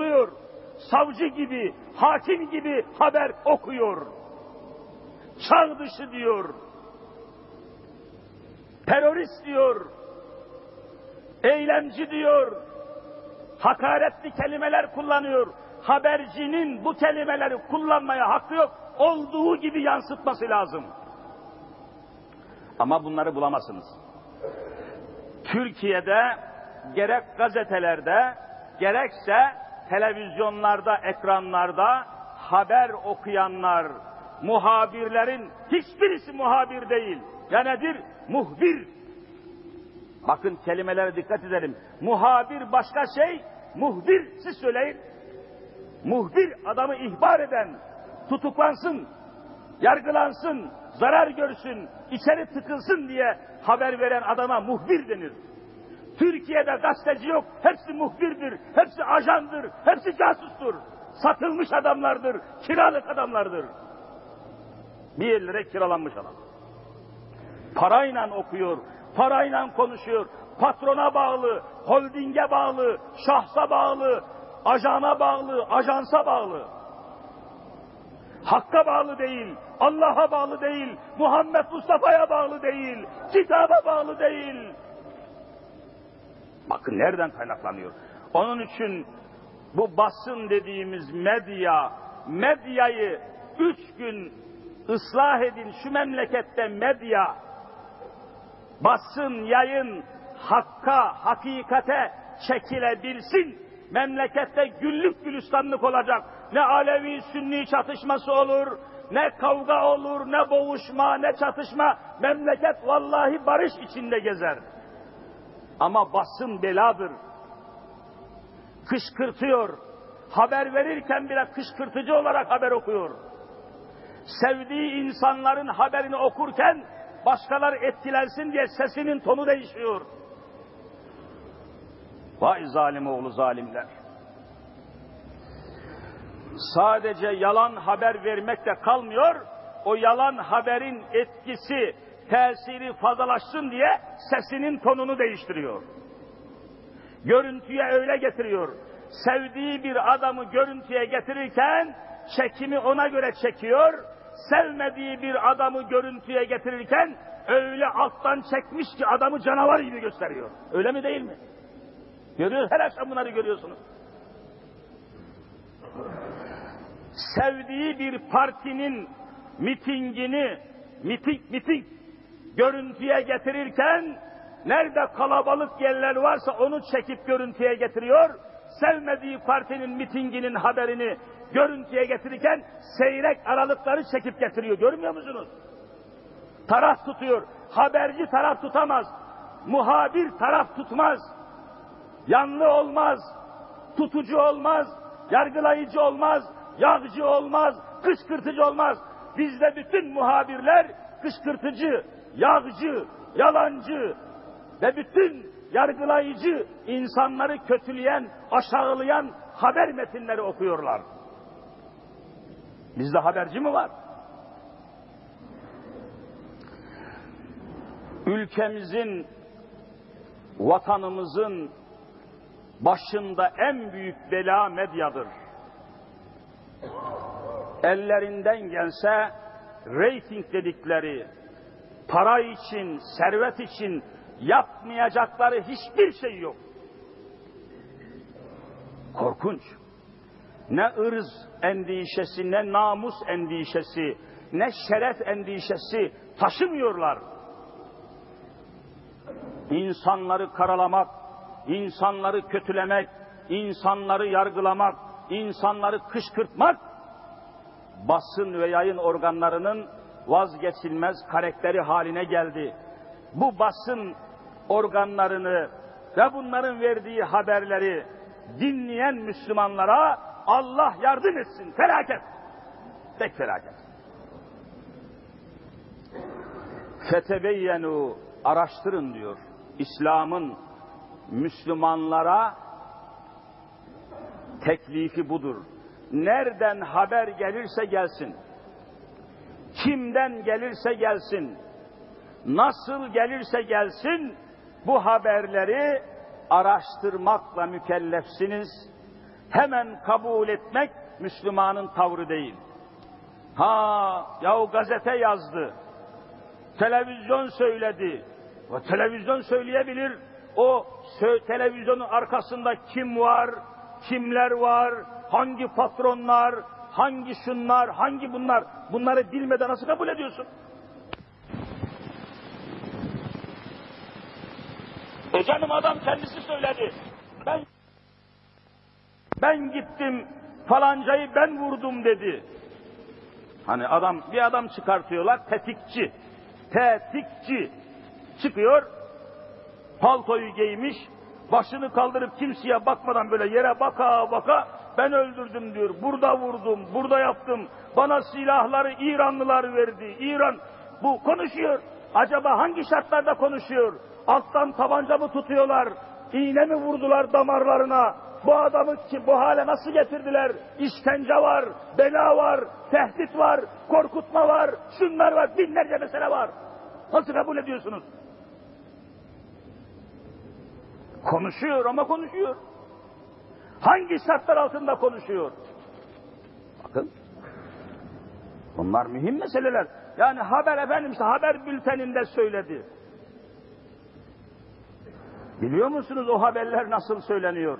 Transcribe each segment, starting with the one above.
sorguluyor. Savcı gibi, hakim gibi haber okuyor. Çağ dışı diyor. Terörist diyor. Eylemci diyor. Hakaretli kelimeler kullanıyor. Habercinin bu kelimeleri kullanmaya hakkı yok. Olduğu gibi yansıtması lazım. Ama bunları bulamazsınız. Türkiye'de gerek gazetelerde gerekse televizyonlarda, ekranlarda haber okuyanlar, muhabirlerin hiçbirisi muhabir değil. Ya nedir? Muhbir. Bakın kelimelere dikkat edelim. Muhabir başka şey, muhbir siz söyleyin. Muhbir adamı ihbar eden, tutuklansın, yargılansın, zarar görsün, içeri tıkılsın diye haber veren adama muhbir denir. Türkiye'de gazeteci yok, hepsi muhbirdir, hepsi ajandır, hepsi casustur. Satılmış adamlardır, kiralık adamlardır. Bir yerlere kiralanmış adam. Parayla okuyor, parayla konuşuyor, patrona bağlı, holdinge bağlı, şahsa bağlı, ajana bağlı, ajansa bağlı. Hakka bağlı değil, Allah'a bağlı değil, Muhammed Mustafa'ya bağlı değil, kitaba bağlı değil. Bakın nereden kaynaklanıyor. Onun için bu basın dediğimiz medya, medyayı üç gün ıslah edin şu memlekette medya, basın, yayın hakka, hakikate çekilebilsin. Memlekette güllük gülistanlık olacak. Ne Alevi Sünni çatışması olur, ne kavga olur, ne boğuşma, ne çatışma. Memleket vallahi barış içinde gezer. Ama basın beladır. Kışkırtıyor. Haber verirken bile kışkırtıcı olarak haber okuyor. Sevdiği insanların haberini okurken başkaları etkilensin diye sesinin tonu değişiyor. Vay zalim oğlu zalimler. Sadece yalan haber vermekte kalmıyor, o yalan haberin etkisi, tesiri fazlalaşsın diye sesinin tonunu değiştiriyor. Görüntüye öyle getiriyor. Sevdiği bir adamı görüntüye getirirken çekimi ona göre çekiyor. Sevmediği bir adamı görüntüye getirirken öyle alttan çekmiş ki adamı canavar gibi gösteriyor. Öyle mi değil mi? Görüyor, her akşam bunları görüyorsunuz. Sevdiği bir partinin mitingini, miting miting görüntüye getirirken nerede kalabalık yerler varsa onu çekip görüntüye getiriyor. Sevmediği partinin mitinginin haberini görüntüye getirirken seyrek aralıkları çekip getiriyor. Görmüyor musunuz? Taraf tutuyor. Haberci taraf tutamaz. Muhabir taraf tutmaz. Yanlı olmaz. Tutucu olmaz. Yargılayıcı olmaz. Yağcı olmaz. Kışkırtıcı olmaz. Bizde bütün muhabirler kışkırtıcı, yağcı, yalancı ve bütün yargılayıcı insanları kötüleyen, aşağılayan haber metinleri okuyorlar. Bizde haberci mi var? Ülkemizin, vatanımızın başında en büyük bela medyadır. Ellerinden gelse reyting dedikleri, para için, servet için yapmayacakları hiçbir şey yok. Korkunç. Ne ırz endişesi, ne namus endişesi, ne şeref endişesi taşımıyorlar. İnsanları karalamak, insanları kötülemek, insanları yargılamak, insanları kışkırtmak basın ve yayın organlarının vazgeçilmez karakteri haline geldi. Bu basın organlarını ve bunların verdiği haberleri dinleyen Müslümanlara Allah yardım etsin. Felaket. Tek felaket. Fetebeyyenu araştırın diyor. İslam'ın Müslümanlara teklifi budur. Nereden haber gelirse gelsin, kimden gelirse gelsin, nasıl gelirse gelsin, bu haberleri araştırmakla mükellefsiniz. hemen kabul etmek Müslümanın tavrı değil. Ha, yahu gazete yazdı, televizyon söyledi. O televizyon söyleyebilir. O televizyonun arkasında kim var, kimler var, hangi patronlar, hangi şunlar, hangi bunlar, bunları bilmeden nasıl kabul ediyorsun? E canım adam kendisi söyledi. Ben ben gittim falancayı ben vurdum dedi. Hani adam bir adam çıkartıyorlar tetikçi. Tetikçi çıkıyor paltoyu giymiş başını kaldırıp kimseye bakmadan böyle yere baka baka ben öldürdüm diyor. Burada vurdum, burada yaptım. Bana silahları İranlılar verdi. İran bu konuşuyor. Acaba hangi şartlarda konuşuyor? Alttan tabanca mı tutuyorlar? İğne mi vurdular damarlarına? Bu adamı ki bu hale nasıl getirdiler? İşkence var, bela var, tehdit var, korkutma var, şunlar var, binlerce mesele var. Nasıl kabul ediyorsunuz? Konuşuyor ama konuşuyor. Hangi şartlar altında konuşuyor? Bakın. Bunlar mühim meseleler. Yani haber efendim işte haber bülteninde söyledi. Biliyor musunuz o haberler nasıl söyleniyor?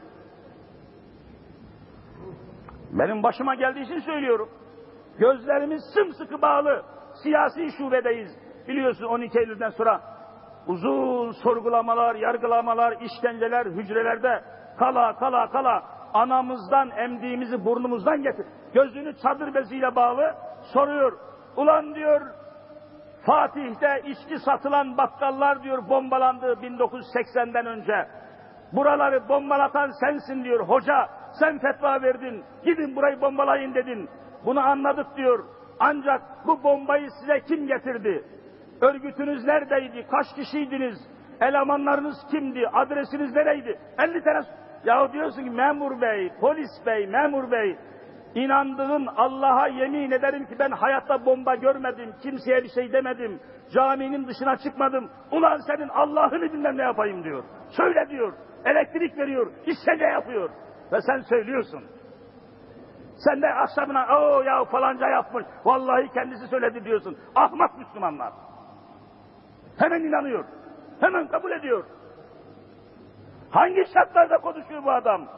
Benim başıma geldiği için söylüyorum. Gözlerimiz sımsıkı bağlı. Siyasi şubedeyiz. Biliyorsun 12 Eylül'den sonra uzun sorgulamalar, yargılamalar, işkenceler hücrelerde kala kala kala anamızdan emdiğimizi burnumuzdan getir. Gözünü çadır beziyle bağlı soruyor. Ulan diyor Fatih'te içki satılan bakkallar diyor bombalandı 1980'den önce. Buraları bombalatan sensin diyor hoca. Sen fetva verdin. Gidin burayı bombalayın dedin. Bunu anladık diyor. Ancak bu bombayı size kim getirdi? Örgütünüz neredeydi? Kaç kişiydiniz? Elemanlarınız kimdi? Adresiniz nereydi? 50 tane... Ya diyorsun ki memur bey, polis bey, memur bey, İnandığın Allah'a yemin ederim ki ben hayatta bomba görmedim, kimseye bir şey demedim, caminin dışına çıkmadım. Ulan senin Allah'ını bilmem ne yapayım diyor. Söyle diyor, elektrik veriyor, işkence yapıyor. Ve sen söylüyorsun. Sen de akşamına o ya falanca yapmış, vallahi kendisi söyledi diyorsun. Ahmak Müslümanlar. Hemen inanıyor, hemen kabul ediyor. Hangi şartlarda konuşuyor bu adam?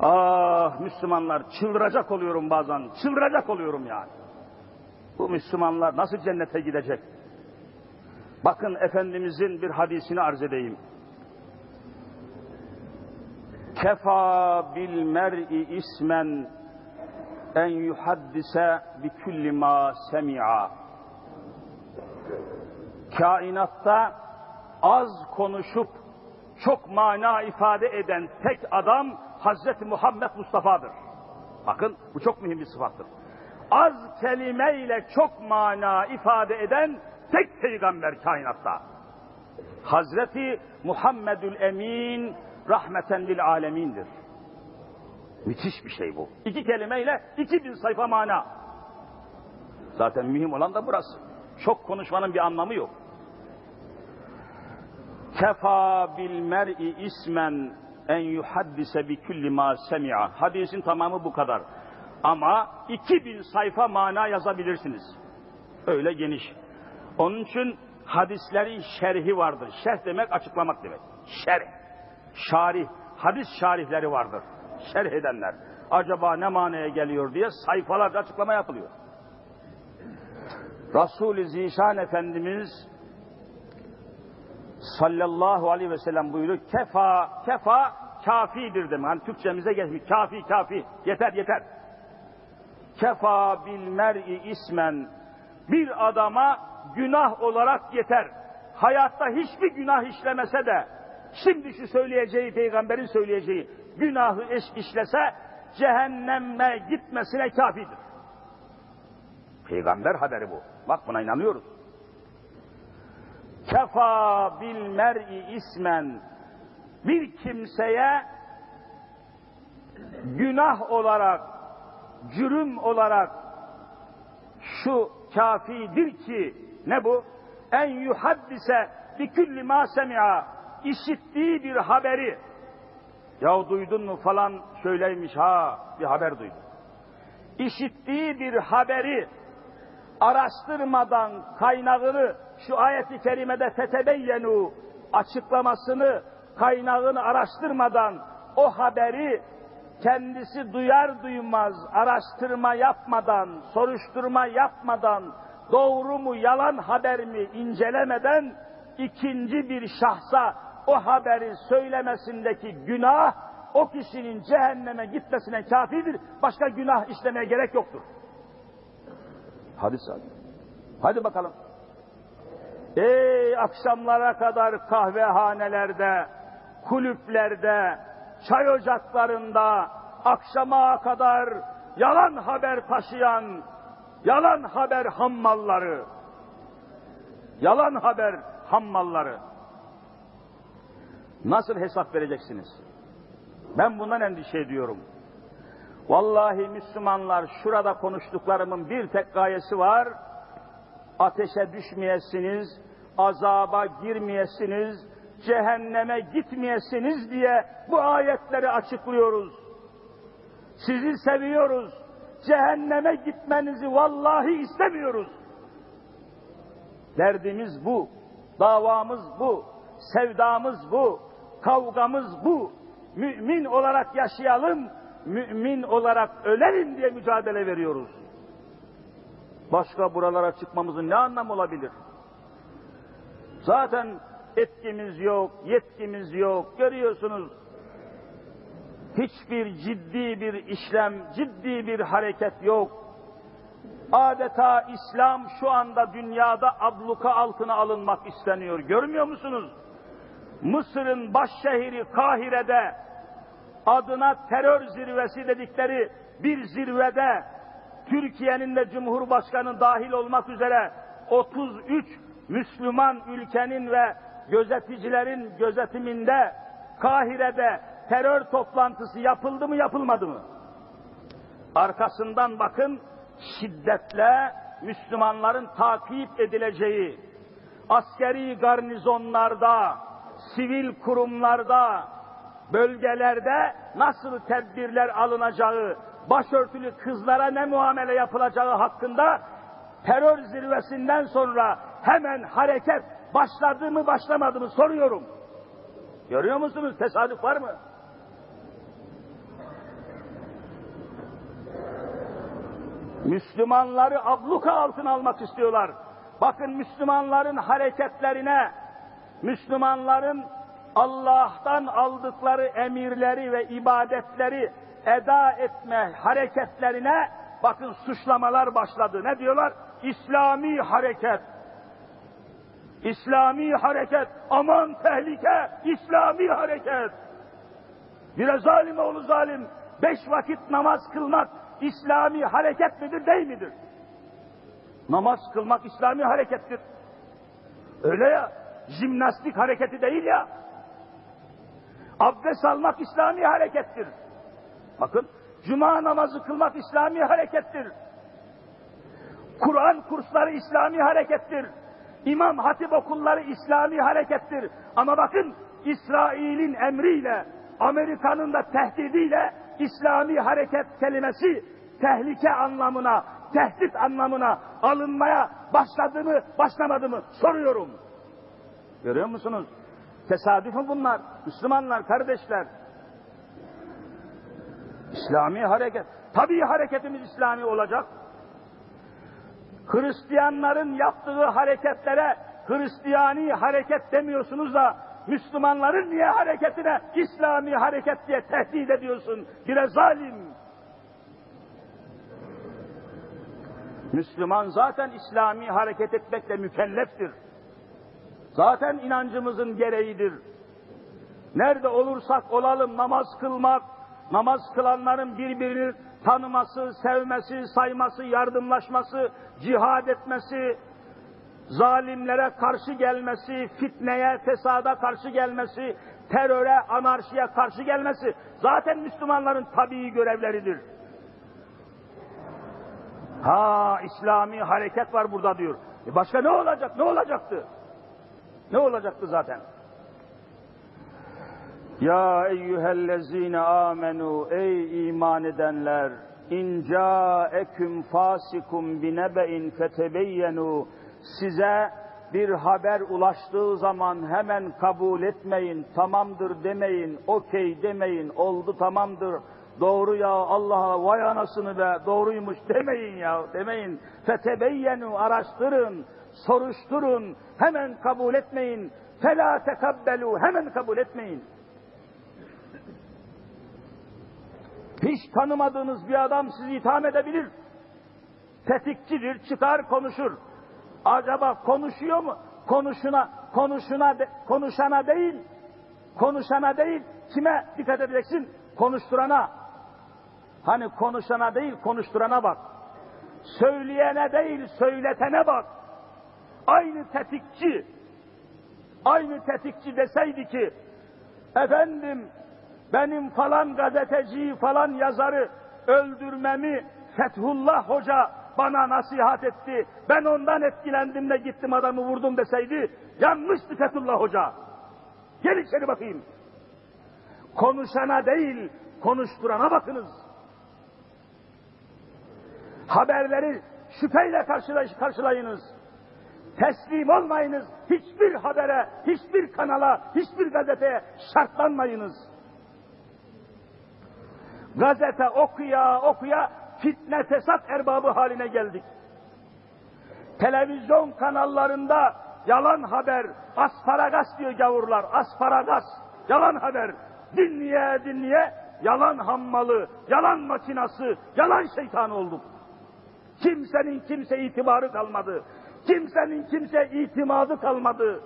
Ah Müslümanlar çıldıracak oluyorum bazen. Çıldıracak oluyorum yani. Bu Müslümanlar nasıl cennete gidecek? Bakın Efendimizin bir hadisini arz edeyim. Kefa bil mer'i ismen en yuhaddise bi kulli ma semi'a. Kainatta az konuşup çok mana ifade eden tek adam Hazreti Muhammed Mustafa'dır. Bakın bu çok mühim bir sıfattır. Az kelimeyle çok mana ifade eden tek peygamber kainatta. Hazreti Muhammedül Emin rahmeten lil alemindir. Müthiş bir şey bu. İki kelimeyle iki bin sayfa mana. Zaten mühim olan da burası. Çok konuşmanın bir anlamı yok. Kefa bil mer'i ismen en yuhaddise bi kulli ma semi'a. Hadisin tamamı bu kadar. Ama 2000 sayfa mana yazabilirsiniz. Öyle geniş. Onun için hadislerin şerhi vardır. Şerh demek açıklamak demek. Şerh. Şarih. Hadis şarihleri vardır. Şerh edenler. Acaba ne manaya geliyor diye sayfalarca açıklama yapılıyor. Resul-i Zişan Efendimiz sallallahu aleyhi ve sellem buyuruyor. Kefa, kefa kafidir demek. Hani Türkçemize gelmiş. Kafi, kafi. Yeter, yeter. Kefa bil mer'i ismen. Bir adama günah olarak yeter. Hayatta hiçbir günah işlemese de şimdi şu söyleyeceği peygamberin söyleyeceği günahı eş işlese cehenneme gitmesine kafidir. Peygamber haberi bu. Bak buna inanıyoruz. Kefa bil mer'i ismen bir kimseye günah olarak, cürüm olarak şu kafidir ki ne bu? En yuhaddise bi külli ma semi'a işittiği bir haberi Ya duydun mu falan şöyleymiş ha bir haber duydum. İşittiği bir haberi araştırmadan kaynağını şu ayeti kerimede fetebeyyenu açıklamasını kaynağını araştırmadan o haberi kendisi duyar duymaz araştırma yapmadan, soruşturma yapmadan, doğru mu yalan haber mi incelemeden ikinci bir şahsa o haberi söylemesindeki günah o kişinin cehenneme gitmesine kafidir. Başka günah işlemeye gerek yoktur. Hadis abi. Hadi bakalım. Ey akşamlara kadar kahvehanelerde, kulüplerde, çay ocaklarında akşama kadar yalan haber taşıyan, yalan haber hammalları, yalan haber hammalları. Nasıl hesap vereceksiniz? Ben bundan endişe ediyorum. Vallahi Müslümanlar şurada konuştuklarımın bir tek gayesi var. Ateşe düşmeyesiniz, azaba girmeyesiniz, cehenneme gitmeyesiniz diye bu ayetleri açıklıyoruz. Sizi seviyoruz. Cehenneme gitmenizi vallahi istemiyoruz. Derdimiz bu. Davamız bu. Sevdamız bu. Kavgamız bu. Mümin olarak yaşayalım, mümin olarak ölelim diye mücadele veriyoruz. Başka buralara çıkmamızın ne anlamı olabilir? Zaten etkimiz yok, yetkimiz yok. Görüyorsunuz hiçbir ciddi bir işlem, ciddi bir hareket yok. Adeta İslam şu anda dünyada abluka altına alınmak isteniyor. Görmüyor musunuz? Mısır'ın baş şehri Kahire'de adına terör zirvesi dedikleri bir zirvede Türkiye'nin de Cumhurbaşkanı dahil olmak üzere 33 Müslüman ülkenin ve gözeticilerin gözetiminde Kahire'de terör toplantısı yapıldı mı yapılmadı mı? Arkasından bakın şiddetle Müslümanların takip edileceği askeri garnizonlarda, sivil kurumlarda, bölgelerde nasıl tedbirler alınacağı, başörtülü kızlara ne muamele yapılacağı hakkında terör zirvesinden sonra hemen hareket başladı mı başlamadı mı soruyorum. Görüyor musunuz? Tesadüf var mı? Müslümanları abluka altına almak istiyorlar. Bakın Müslümanların hareketlerine, Müslümanların Allah'tan aldıkları emirleri ve ibadetleri eda etme hareketlerine bakın suçlamalar başladı. Ne diyorlar? İslami hareket. İslami hareket. Aman tehlike. İslami hareket. Bir zalim oğlu zalim. Beş vakit namaz kılmak İslami hareket midir değil midir? Namaz kılmak İslami harekettir. Öyle ya. Jimnastik hareketi değil ya. Abdest almak İslami harekettir. Bakın cuma namazı kılmak İslami harekettir. Kur'an kursları İslami harekettir. İmam hatip okulları İslami harekettir. Ama bakın İsrail'in emriyle, Amerika'nın da tehdidiyle İslami hareket kelimesi tehlike anlamına, tehdit anlamına alınmaya başladı mı, başlamadı mı soruyorum. Görüyor musunuz? Tesadüf mü bunlar? Müslümanlar, kardeşler. İslami hareket. Tabii hareketimiz İslami olacak. Hristiyanların yaptığı hareketlere Hristiyani hareket demiyorsunuz da Müslümanların niye hareketine İslami hareket diye tehdit ediyorsun? Bire zalim. Müslüman zaten İslami hareket etmekle mükelleftir. Zaten inancımızın gereğidir. Nerede olursak olalım namaz kılmak, namaz kılanların birbirini tanıması, sevmesi, sayması, yardımlaşması, cihad etmesi, zalimlere karşı gelmesi, fitneye, fesada karşı gelmesi, teröre, anarşiye karşı gelmesi zaten Müslümanların tabii görevleridir. Ha İslami hareket var burada diyor. E başka ne olacak? Ne olacaktı? Ne olacaktı zaten? Ya eyyühellezine amenu ey iman edenler in ca'eküm fasikum binebe'in fetebeyyenu size bir haber ulaştığı zaman hemen kabul etmeyin, tamamdır demeyin, okey demeyin, oldu tamamdır, doğru ya Allah'a vay anasını be doğruymuş demeyin ya demeyin. Fetebeyyenu araştırın, soruşturun, hemen kabul etmeyin. Fela tekabbelu hemen kabul etmeyin. Hiç tanımadığınız bir adam sizi itham edebilir. Tetikçidir, çıkar konuşur. Acaba konuşuyor mu? Konuşuna, konuşuna, de, konuşana değil, konuşana değil, kime dikkat edeceksin? Konuşturana. Hani konuşana değil, konuşturana bak. Söyleyene değil, söyletene bak. Aynı tetikçi, aynı tetikçi deseydi ki, efendim benim falan gazeteciyi falan yazarı öldürmemi Fethullah Hoca bana nasihat etti. Ben ondan etkilendim de gittim adamı vurdum deseydi yanlıştı Fethullah Hoca. Gel içeri bakayım. Konuşana değil, konuşturana bakınız. Haberleri şüpheyle karşılay karşılayınız. Teslim olmayınız. Hiçbir habere, hiçbir kanala, hiçbir gazeteye şartlanmayınız. Gazete okuya okuya fitne fesat erbabı haline geldik. Televizyon kanallarında yalan haber, asparagas diyor gavurlar, asparagas, yalan haber. Dinleye dinleye yalan hammalı, yalan makinası, yalan şeytan olduk. Kimsenin kimse itibarı kalmadı. Kimsenin kimse itimadı kalmadı.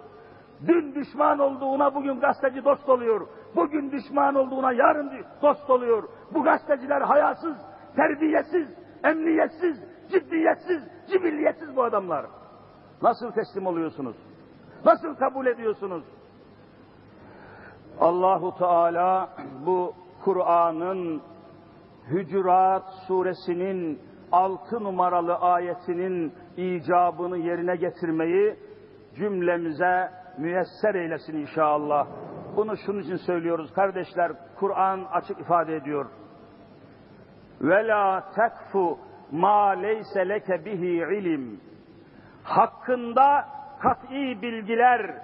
Dün düşman olduğuna bugün gazeteci dost oluyor. Bugün düşman olduğuna yarın dost oluyor. Bu gazeteciler hayasız, terbiyesiz, emniyetsiz, ciddiyetsiz, cibilliyetsiz bu adamlar. Nasıl teslim oluyorsunuz? Nasıl kabul ediyorsunuz? Allahu Teala bu Kur'an'ın Hücurat suresinin altı numaralı ayetinin icabını yerine getirmeyi cümlemize müyesser eylesin inşallah. Bunu şunun için söylüyoruz kardeşler. Kur'an açık ifade ediyor. Ve la tekfu ma leyse leke bihi ilim. Hakkında kat'i bilgiler,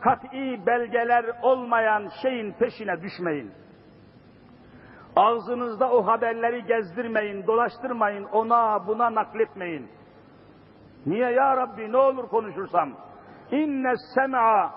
kat'i belgeler olmayan şeyin peşine düşmeyin. Ağzınızda o haberleri gezdirmeyin, dolaştırmayın, ona buna nakletmeyin. Niye ya Rabbi ne olur konuşursam? İnne sem'a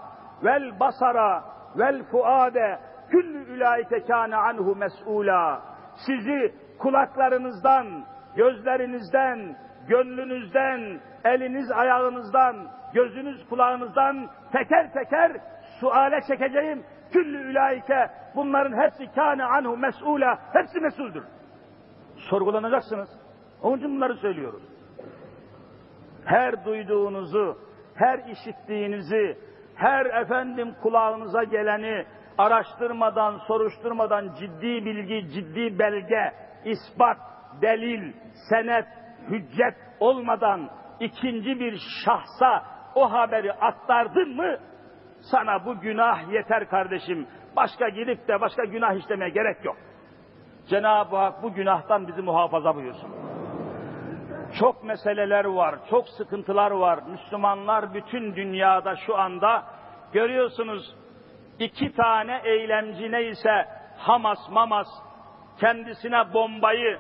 vel basara vel fuade küllü ülaike kâne anhu mes'ûlâ. Sizi kulaklarınızdan, gözlerinizden, gönlünüzden, eliniz ayağınızdan, gözünüz kulağınızdan teker teker suale çekeceğim. Küllü ülaike bunların hepsi kâne anhu mes'ûlâ. Hepsi mesuldür. Sorgulanacaksınız. Onun için bunları söylüyoruz. Her duyduğunuzu, her işittiğinizi, her efendim kulağınıza geleni araştırmadan, soruşturmadan ciddi bilgi, ciddi belge, ispat, delil, senet, hüccet olmadan ikinci bir şahsa o haberi aktardın mı sana bu günah yeter kardeşim. Başka gidip de başka günah işlemeye gerek yok. Cenab-ı Hak bu günahtan bizi muhafaza buyursun. Çok meseleler var, çok sıkıntılar var. Müslümanlar bütün dünyada şu anda görüyorsunuz iki tane eylemci neyse Hamas Mamas kendisine bombayı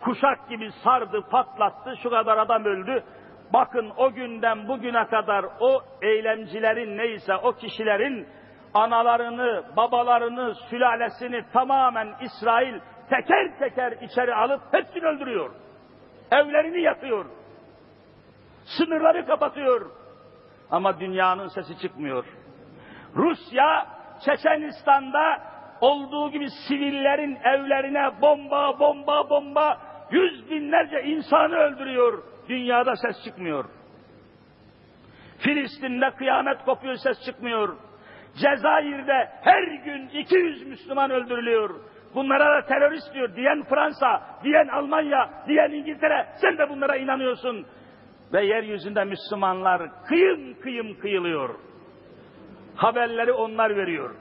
kuşak gibi sardı, patlattı, şu kadar adam öldü. Bakın o günden bugüne kadar o eylemcilerin neyse o kişilerin analarını, babalarını, sülalesini tamamen İsrail teker teker içeri alıp hepsini öldürüyor. Evlerini yakıyor. Sınırları kapatıyor. Ama dünyanın sesi çıkmıyor. Rusya Çeçenistan'da olduğu gibi sivillerin evlerine bomba bomba bomba yüz binlerce insanı öldürüyor. Dünyada ses çıkmıyor. Filistin'de kıyamet kopuyor ses çıkmıyor. Cezayir'de her gün 200 Müslüman öldürülüyor. Bunlara da terörist diyor. Diyen Fransa, diyen Almanya, diyen İngiltere. Sen de bunlara inanıyorsun. Ve yeryüzünde Müslümanlar kıyım kıyım kıyılıyor. Haberleri onlar veriyor.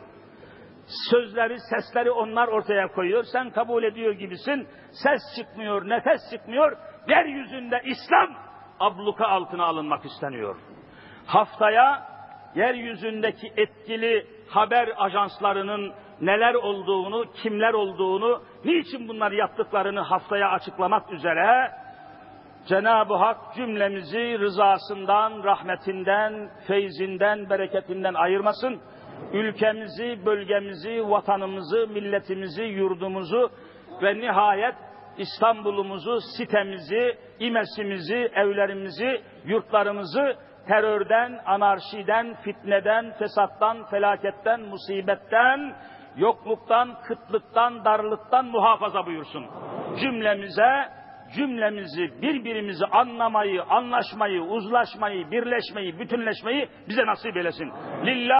Sözleri, sesleri onlar ortaya koyuyor. Sen kabul ediyor gibisin. Ses çıkmıyor, nefes çıkmıyor. Yeryüzünde İslam abluka altına alınmak isteniyor. Haftaya yeryüzündeki etkili haber ajanslarının neler olduğunu, kimler olduğunu, niçin bunları yaptıklarını haftaya açıklamak üzere Cenab-ı Hak cümlemizi rızasından, rahmetinden, feyzinden, bereketinden ayırmasın. Ülkemizi, bölgemizi, vatanımızı, milletimizi, yurdumuzu ve nihayet İstanbul'umuzu, sitemizi, imesimizi, evlerimizi, yurtlarımızı terörden, anarşiden, fitneden, fesattan, felaketten, musibetten, yokluktan, kıtlıktan, darlıktan muhafaza buyursun. Cümlemize cümlemizi, birbirimizi anlamayı, anlaşmayı, uzlaşmayı, birleşmeyi, bütünleşmeyi bize nasip eylesin. Lillah